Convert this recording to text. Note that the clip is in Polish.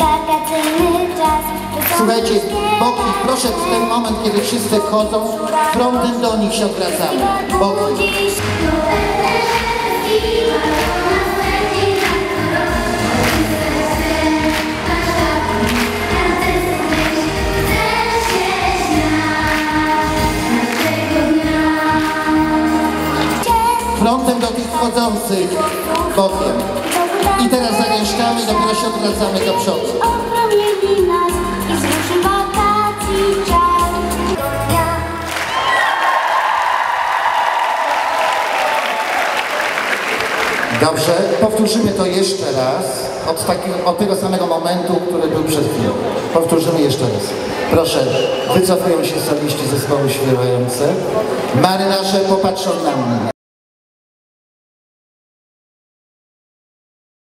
wakacyjny czas Słuchajcie, boki, proszę w ten moment, kiedy wszyscy wchodzą, frontem do nich się odwracamy. Boki. Frontem do tych wchodzących bokiem. I teraz zagęszczamy, dopiero się odwracamy do przodu. Dobrze, powtórzymy to jeszcze raz od, takiego, od tego samego momentu, który był przed chwilą. Powtórzymy jeszcze raz. Proszę, wycofują się soliści zespołu śpiewające. Marynarze popatrzą na mnie.